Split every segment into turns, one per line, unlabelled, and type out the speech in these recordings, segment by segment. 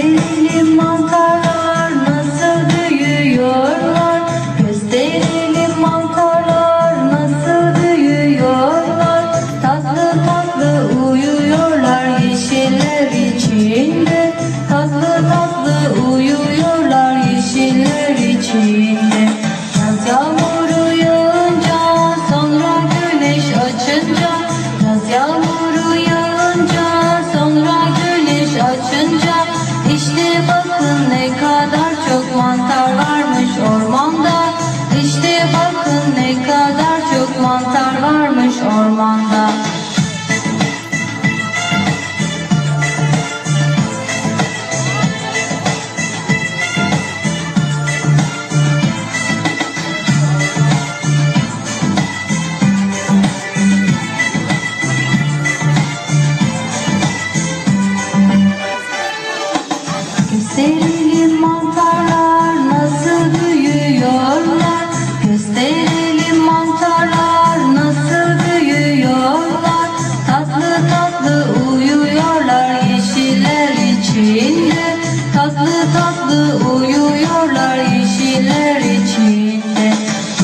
Gösterelim mantarlar nasıl büyüyorlar. Gösterelim mantarlar nasıl büyüyorlar. Tatlı tatlı uyuyorlar yeşiller içinde. Tatlı tatlı uyuyorlar yeşiller içinde. Yaz yağmuru yağınca sonra güneş açınca. Yaz varmış ormanda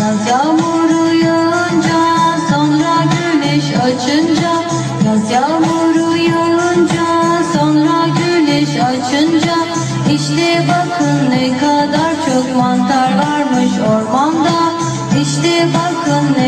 Yaz yağmuru yağınca sonra güneş açınca. Yaz yağmuru yağınca sonra güneş açınca. İşte bakın ne kadar çok mantar varmış ormanda. İşte bakın ne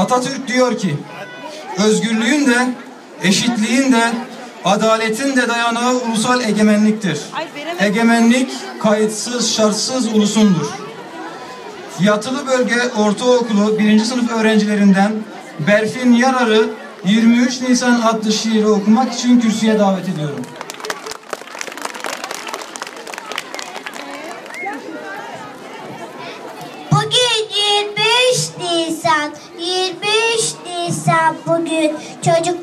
Atatürk diyor ki, özgürlüğün de, eşitliğin de, adaletin de dayanağı ulusal egemenliktir. Egemenlik kayıtsız, şartsız ulusundur. Yatılı Bölge Ortaokulu 1. sınıf öğrencilerinden Berfin Yarar'ı 23 Nisan adlı şiiri okumak için kürsüye davet ediyorum.
Nisan, 23 Nisan. Bugün çocuk